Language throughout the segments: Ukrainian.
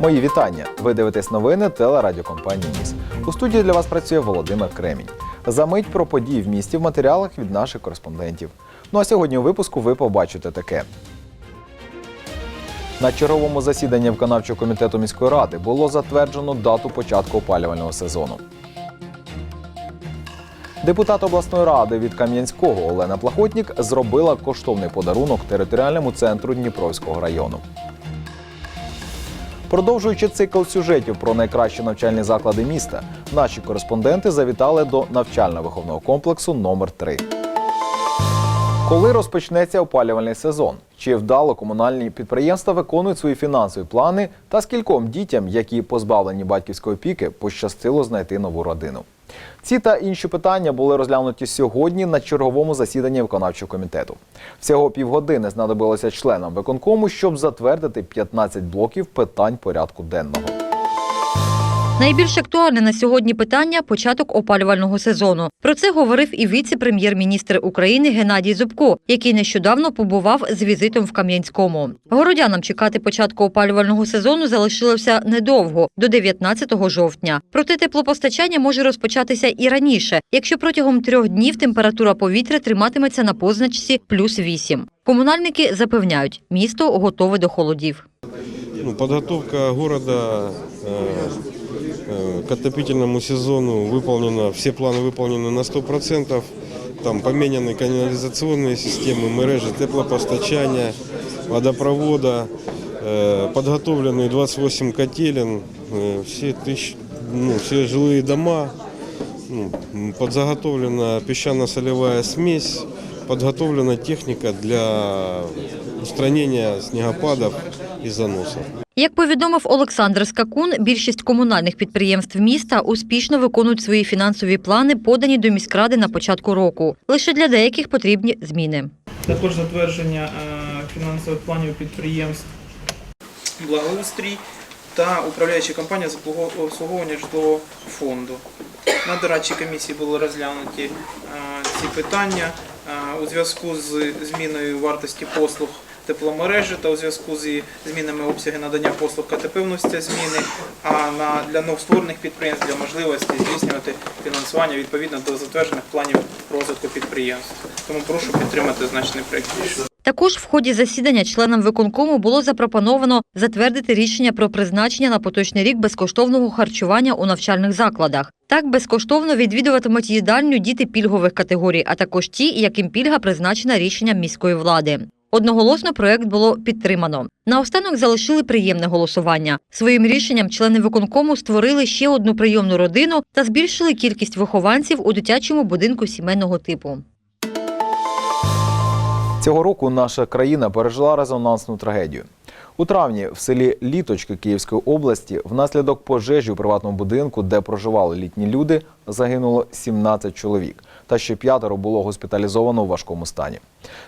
Мої вітання. Ви дивитесь новини телерадіокомпанії Ніс. У студії для вас працює Володимир Кремінь. За мить про події в місті в матеріалах від наших кореспондентів. Ну а сьогодні у випуску ви побачите таке. На черговому засіданні виконавчого комітету міської ради було затверджено дату початку опалювального сезону. Депутат обласної ради від Кам'янського Олена Плахотнік зробила коштовний подарунок територіальному центру Дніпровського району. Продовжуючи цикл сюжетів про найкращі навчальні заклади міста, наші кореспонденти завітали до навчально-виховного комплексу номер 3 Коли розпочнеться опалювальний сезон? Чи вдало комунальні підприємства виконують свої фінансові плани та скільком дітям, які позбавлені батьківської опіки, пощастило знайти нову родину? Ці та інші питання були розглянуті сьогодні на черговому засіданні виконавчого комітету. Всього півгодини знадобилося членам виконкому, щоб затвердити 15 блоків питань порядку денного. Найбільш актуальне на сьогодні питання початок опалювального сезону. Про це говорив і віце-прем'єр-міністр України Геннадій Зубко, який нещодавно побував з візитом в Кам'янському. Городянам чекати початку опалювального сезону залишилося недовго до 19 жовтня. Проте теплопостачання може розпочатися і раніше, якщо протягом трьох днів температура повітря триматиметься на позначці плюс 8. Комунальники запевняють, місто готове до холодів. Ну, подготовка города э, э, к отопительному сезону выполнена, все планы выполнены на 100%. Там поменяны канализационные системы, мережи теплопостачания, водопровода, э, подготовлены 28 котелен, э, все, тысяч, ну, все жилые дома, ну, м, подзаготовлена песчано-солевая смесь, подготовлена техника для устранения снегопадов и заносов. Як повідомив Олександр Скакун, більшість комунальних підприємств міста успішно виконують свої фінансові плани, подані до міськради на початку року. Лише для деяких потрібні зміни. Також затвердження е, фінансових планів підприємств благоустрій та управляюча компанія з обслуговування житлового фонду. На дорадчій комісії були розглянуті е, ці питання е, у зв'язку з зміною вартості послуг тепломережі та у зв'язку з змінами обсяги надання послуг вносяться зміни, а на, для новостворених підприємств для можливості здійснювати фінансування відповідно до затверджених планів розвитку підприємств. Тому прошу підтримати значний проект рішення. Також в ході засідання членам виконкому було запропоновано затвердити рішення про призначення на поточний рік безкоштовного харчування у навчальних закладах. Так безкоштовно відвідуватимуть їдальню діти пільгових категорій, а також ті, яким пільга призначена рішенням міської влади. Одноголосно проект було підтримано. Наостанок залишили приємне голосування. Своїм рішенням члени виконкому створили ще одну прийомну родину та збільшили кількість вихованців у дитячому будинку сімейного типу. Цього року наша країна пережила резонансну трагедію. У травні в селі Літочки Київської області внаслідок пожежі у приватному будинку, де проживали літні люди, загинуло 17 чоловік, та ще п'ятеро було госпіталізовано у важкому стані.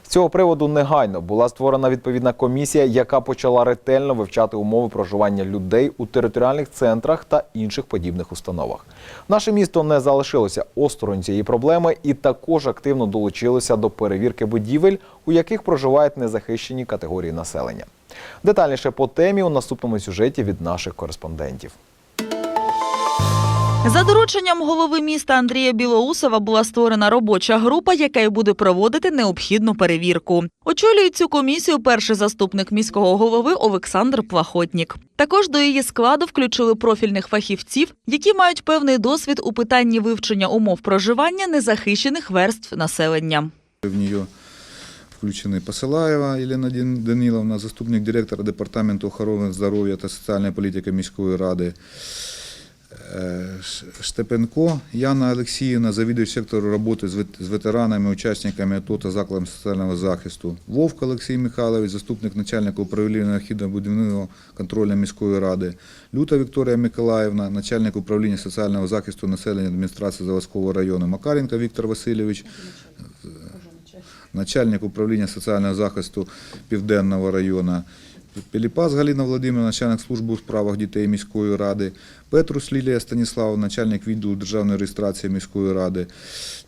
З цього приводу негайно була створена відповідна комісія, яка почала ретельно вивчати умови проживання людей у територіальних центрах та інших подібних установах. Наше місто не залишилося осторонь цієї проблеми і також активно долучилося до перевірки будівель, у яких проживають незахищені категорії населення. Детальніше по темі у наступному сюжеті від наших кореспондентів. За дорученням голови міста Андрія Білоусова була створена робоча група, яка й буде проводити необхідну перевірку. Очолює цю комісію перший заступник міського голови Олександр Плахотнік. Також до її складу включили профільних фахівців, які мають певний досвід у питанні вивчення умов проживання незахищених верств населення. В нее включены Посилаєва Єлена Даниловна, заступник директора Департаменту охорони здоров'я та соціальної політики міської ради. Е, Штепенко Яна Олексіївна, завідувач сектору роботи з ветеранами, учасниками АТО та закладами соціального захисту. Вовк Олексій Михайлович, заступник начальника управління архітектурно-будівного контролю міської ради. Люта Вікторія Миколаївна, начальник управління соціального захисту населення адміністрації Заводського району. Макаренко Віктор Васильович, начальник управління соціального захисту Південного району, Піліпас Галина Володимирівна, начальник служби у справах дітей міської ради, Петрус Лілія Станіслава, начальник відділу державної реєстрації міської ради,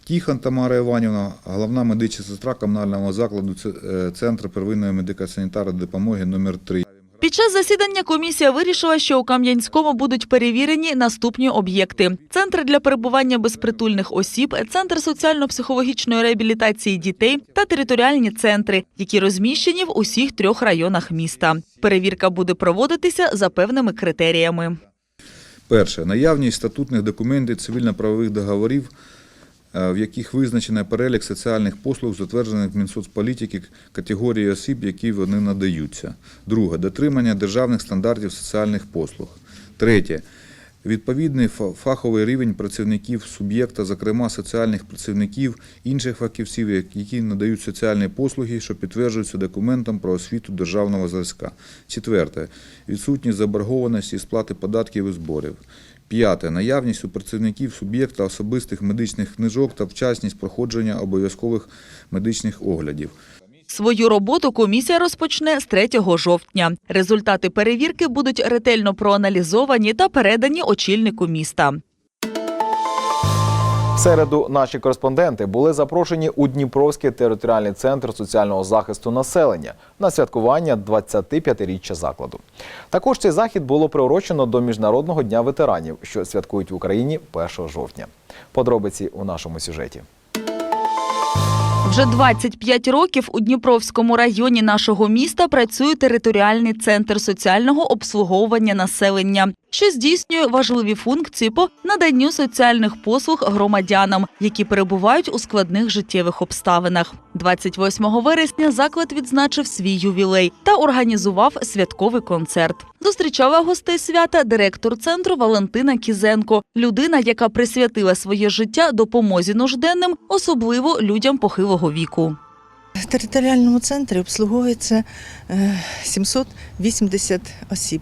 Тіхан Тамара Іванівна, головна медична сестра комунального закладу е, Центру первинної медико-санітарної допомоги номер 3 Під час засідання комісія вирішила, що у Кам'янському будуть перевірені наступні об'єкти: центр для перебування безпритульних осіб, центр соціально-психологічної реабілітації дітей та територіальні центри, які розміщені в усіх трьох районах міста. Перевірка буде проводитися за певними критеріями. Перше. Наявність статутних документів цивільно-правових договорів, в яких визначено перелік соціальних послуг, затверджених Мінсоцполітики категорії осіб, які вони надаються. Друге. Дотримання державних стандартів соціальних послуг. Третє. Відповідний фаховий рівень працівників суб'єкта, зокрема соціальних працівників, інших фахівців, які надають соціальні послуги, що підтверджуються документом про освіту державного зразка. Четверте. Відсутність заборгованості сплати податків і зборів. П'яте. Наявність у працівників суб'єкта особистих медичних книжок та вчасність проходження обов'язкових медичних оглядів. Свою роботу комісія розпочне з 3 жовтня. Результати перевірки будуть ретельно проаналізовані та передані очільнику міста. В середу наші кореспонденти були запрошені у Дніпровський територіальний центр соціального захисту населення на святкування 25-річчя закладу. Також цей захід було приурочено до Міжнародного дня ветеранів, що святкують в Україні 1 жовтня. Подробиці у нашому сюжеті. Вже 25 років у Дніпровському районі нашого міста працює територіальний центр соціального обслуговування населення, що здійснює важливі функції по наданню соціальних послуг громадянам, які перебувають у складних життєвих обставинах. 28 вересня заклад відзначив свій ювілей та організував святковий концерт. Зустрічала гостей свята директор центру Валентина Кізенко, людина, яка присвятила своє життя допомозі нужденним, особливо людям похилого віку. В територіальному центрі обслуговується е, 780 осіб.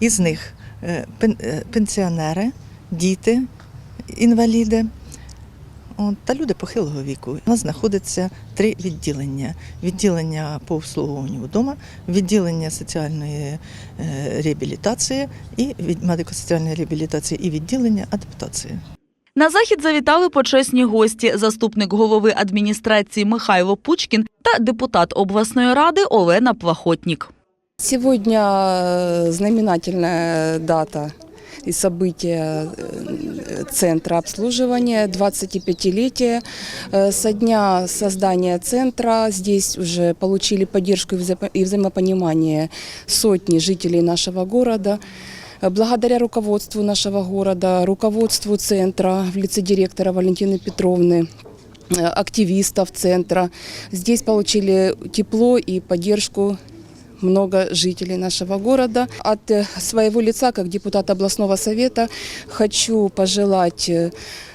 Із них е, е, пенсіонери, діти, інваліди та люди похилого віку. У нас знаходиться три відділення: відділення по обслуговуванню вдома, відділення соціальної е, реабілітації і медико-соціальної реабілітації і відділення адаптації. На захід завітали почесні гості, заступник голови адміністрації Михайло Пучкін та депутат обласної ради Олена Плахотнік. Сегодня э, знаменательная дата и событие э, Центра обслуживания, 25-летие э, со дня создания центра. Здесь уже получили поддержку и взаимо- и взаимопонимание сотни жителей нашего города. Э, Благодаря руководству нашего города, руководству центра в лице директора Валентины Петровны, э, активистов центра. Здесь получили тепло и поддержку много жителей нашего города. От э, своего лица, как депутат областного совета, хочу пожелать э,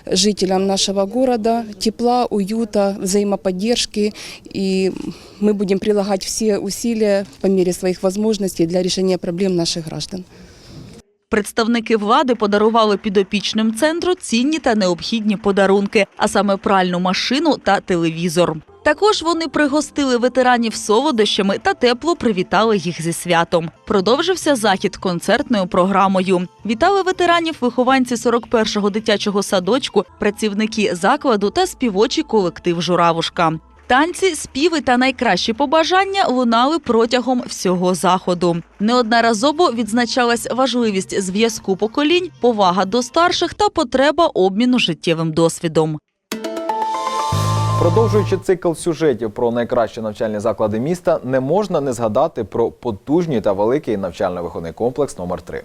жителям нашего города тепла, уюта, взаимоподдержки. И мы будем прилагать все усилия по мере своих возможностей для решения проблем наших граждан. Представники влади подарували підопічним центру цінні та необхідні подарунки, а саме пральну машину та телевізор. Також вони пригостили ветеранів солодощами та тепло привітали їх зі святом. Продовжився захід концертною програмою. Вітали ветеранів вихованці 41-го дитячого садочку, працівники закладу та співочий колектив Журавушка. Танці, співи та найкращі побажання лунали протягом всього заходу. Неодноразово відзначалась важливість зв'язку поколінь, повага до старших та потреба обміну життєвим досвідом. Продовжуючи цикл сюжетів про найкращі навчальні заклади міста, не можна не згадати про потужний та великий навчально-виховний комплекс номер 3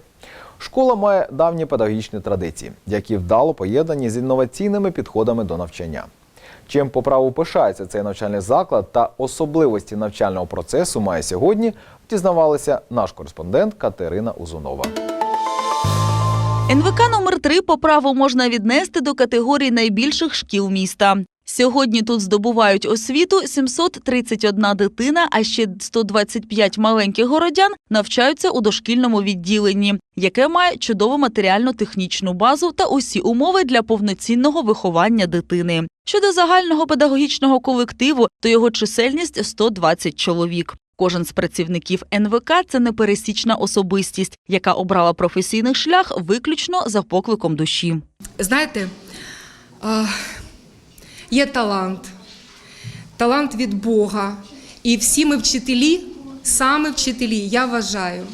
Школа має давні педагогічні традиції, які вдало поєднані з інноваційними підходами до навчання. Чим по праву пишається цей навчальний заклад та особливості навчального процесу має сьогодні, дізнавалася наш кореспондент Катерина Узунова. НВК номер 3 по праву можна віднести до категорії найбільших шкіл міста. Сьогодні тут здобувають освіту 731 дитина, а ще 125 маленьких городян навчаються у дошкільному відділенні, яке має чудову матеріально-технічну базу та усі умови для повноцінного виховання дитини. Щодо загального педагогічного колективу, то його чисельність 120 чоловік. Кожен з працівників НВК це непересічна особистість, яка обрала професійний шлях виключно за покликом душі. Знаєте, є талант, талант від Бога. І всі ми вчителі, саме вчителі, я вважаю,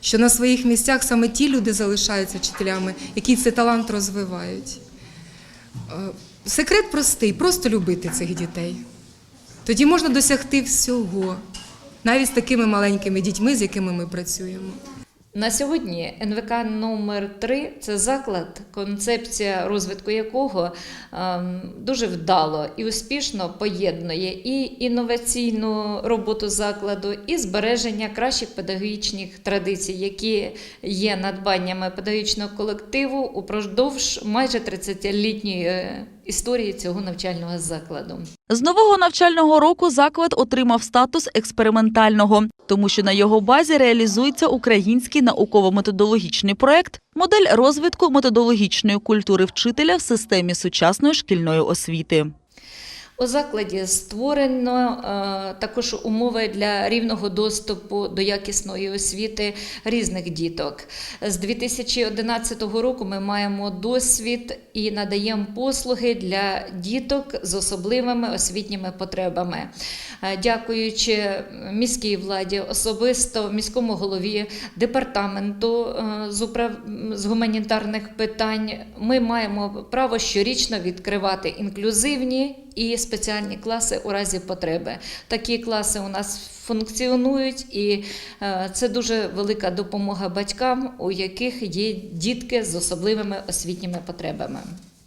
що на своїх місцях саме ті люди залишаються вчителями, які цей талант розвивають. Е, Секрет простий просто любити цих дітей. Тоді можна досягти всього, навіть з такими маленькими дітьми, з якими ми працюємо. На сьогодні НВК номер 3 це заклад, концепція розвитку якого ем, дуже вдало і успішно поєднує і інноваційну роботу закладу, і збереження кращих педагогічних традицій, які є надбаннями педагогічного колективу упродовж майже 30-літньої е, історії цього навчального закладу. З нового навчального року заклад отримав статус експериментального, тому що на його базі реалізується український науково-методологічний проект модель розвитку методологічної культури вчителя в системі сучасної шкільної освіти. У закладі створено е, також умови для рівного доступу до якісної освіти різних діток. З 2011 року ми маємо досвід і надаємо послуги для діток з особливими освітніми потребами. Е, Дякуючи міській владі, особисто міському голові департаменту е, з, управ... з гуманітарних питань, ми маємо право щорічно відкривати інклюзивні і спеціальні класи у разі потреби. Такі класи у нас функціонують, і е, це дуже велика допомога батькам, у яких є дітки з особливими освітніми потребами.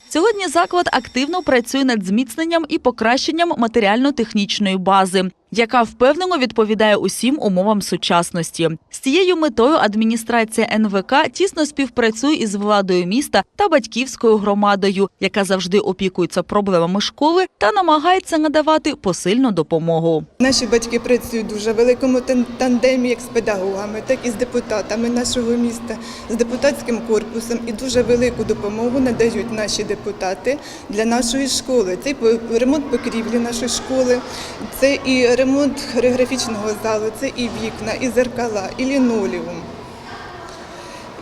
Сьогодні заклад активно працює над зміцненням і покращенням матеріально-технічної бази, яка впевнено відповідає усім умовам сучасності. З цією метою адміністрація НВК тісно співпрацює із владою міста та батьківською громадою, яка завжди опікується проблемами школи та намагається надавати посильну допомогу. Наші батьки працюють дуже великому тан- тандемі як з педагогами, так і з депутатами нашого міста, з депутатським корпусом і дуже велику допомогу надають наші депутати для нашої школи. Це ремонт покрівлі нашої школи, це і ремонт хореографічного залу, це і вікна, і зеркала, і лінолеум.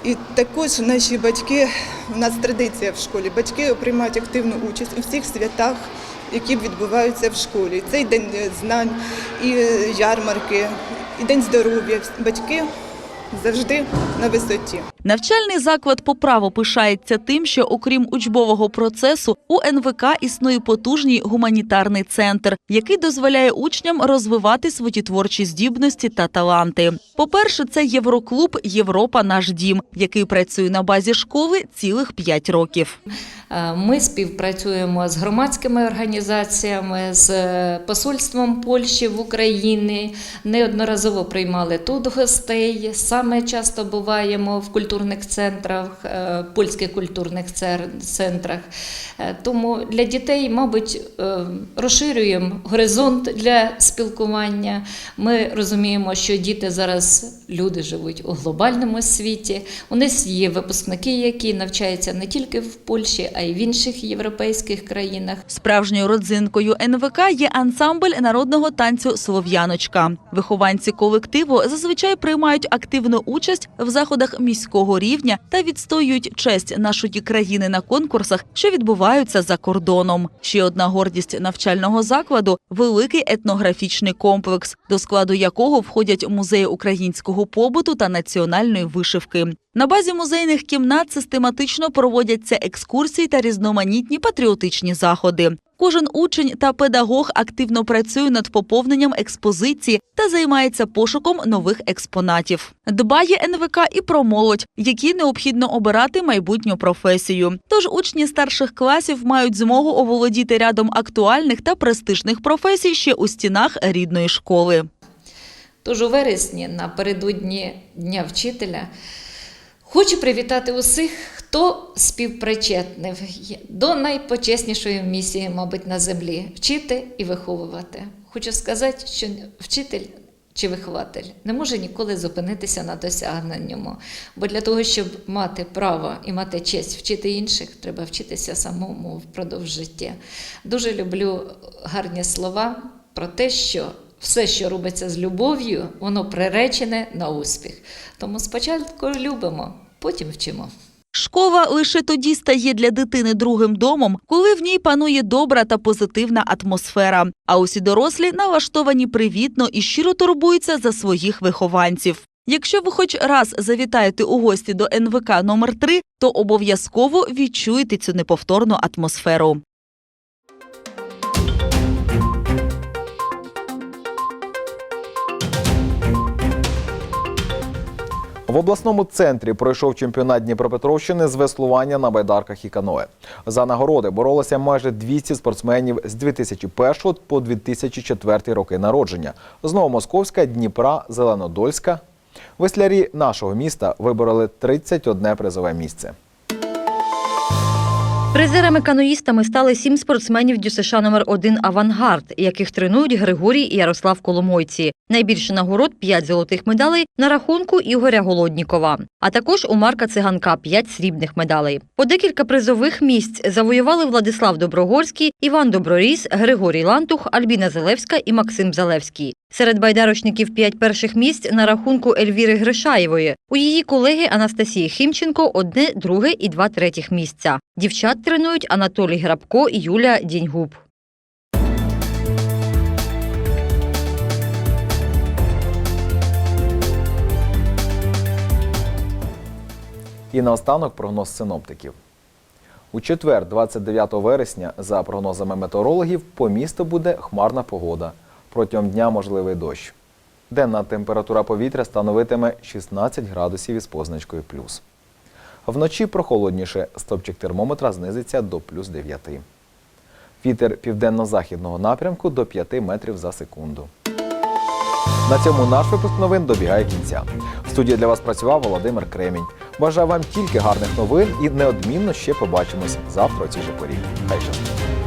І також наші батьки, у нас традиція в школі, батьки приймають активну участь у всіх святах, які відбуваються в школі. Це і день знань, і ярмарки, і день здоров'я. Батьки завжди на висоті. Навчальний заклад по праву пишається тим, що окрім учбового процесу у НВК існує потужний гуманітарний центр, який дозволяє учням розвивати свої творчі здібності та таланти. По-перше, це Євроклуб Європа наш дім, який працює на базі школи цілих п'ять років. Е, Ми співпрацюємо з громадськими організаціями, з е, посольством Польщі в Україні. Неодноразово приймали тут гостей. Саме часто буваємо в культурних центрах, е, польських культурних центрах. Тому для дітей, мабуть, розширюємо горизонт для спілкування. Ми розуміємо, що діти зараз люди живуть у глобальному світі. У нас є випускники, які навчаються не тільки в Польщі, а й в інших європейських країнах. Справжньою родзинкою НВК є ансамбль народного танцю Слов'яночка. Вихованці колективу зазвичай приймають активну участь в заходах міського рівня та відстоюють честь нашої країни на конкурсах, що відбуваються за кордоном. Ще одна гордість навчального закладу великий етнографічний комплекс, до складу якого входять музеї українського побуту та національної вишивки. На базі музейних кімнат систематично проводяться екскурсії та різноманітні патріотичні заходи. Кожен учень та педагог активно працює над поповненням експозиції та займається пошуком нових експонатів. Дбає НВК і про молодь, якій необхідно обирати майбутню професію. Тож учні старших класів мають змогу оволодіти рядом актуальних та престижних професій ще у стінах рідної школи. Тож у вересні, напередодні Дня вчителя, хочу привітати усіх, хто співпричетний до найпочеснішої місії, мабуть, на землі вчити і виховувати. Хочу сказати, що вчитель чи вихователь не може ніколи зупинитися на досягненню. Бо для того, щоб мати право і мати честь вчити інших, треба вчитися самому впродовж життя. Дуже люблю гарні слова про те, що все, що робиться з любов'ю, воно приречене на успіх. Тому спочатку любимо, потім вчимо. Школа лише тоді стає для дитини другим домом, коли в ній панує добра та позитивна атмосфера. А усі дорослі налаштовані привітно і щиро турбуються за своїх вихованців. Якщо ви хоч раз завітаєте у гості до НВК номер 3 то обов'язково відчуєте цю неповторну атмосферу. В обласному центрі пройшов чемпіонат Дніпропетровщини з веслування на байдарках і каное. За нагороди боролося майже 200 спортсменів з 2001 по 2004 роки народження Знову Московська, Дніпра, Зеленодольська. Веслярі нашого міста вибороли 31 призове місце. Призерами-каноїстами стали сім спортсменів ДЮСШ номер 1 «Авангард», яких тренують Григорій і Ярослав Коломойці. Найбільше нагород – 5 золотих медалей на рахунку Ігоря Голоднікова. А також у Марка Циганка – 5 срібних медалей. По декілька призових місць завоювали Владислав Доброгорський, Іван Доброріс, Григорій Лантух, Альбіна Залевська і Максим Залевський. Серед байдарочників п'ять перших місць на рахунку Ельвіри Гришаєвої. У її колеги Анастасії Хімченко одне, друге і два третіх місця. Дівчат тренують Анатолій Грабко і Юля Діньгуб. І наостанок прогноз синоптиків. У четвер, 29 вересня, за прогнозами метеорологів, по місту буде хмарна погода. Протягом дня можливий дощ. Денна температура повітря становитиме 16 градусів із позначкою плюс. Вночі прохолодніше, стопчик термометра знизиться до плюс 9. Вітер південно-західного напрямку до 5 метрів за секунду. На цьому наш випуск новин добігає кінця. В студії для вас працював Володимир Кремінь. Бажаю вам тільки гарних новин і неодмінно ще побачимось завтра о цій же порі. Хай щастить!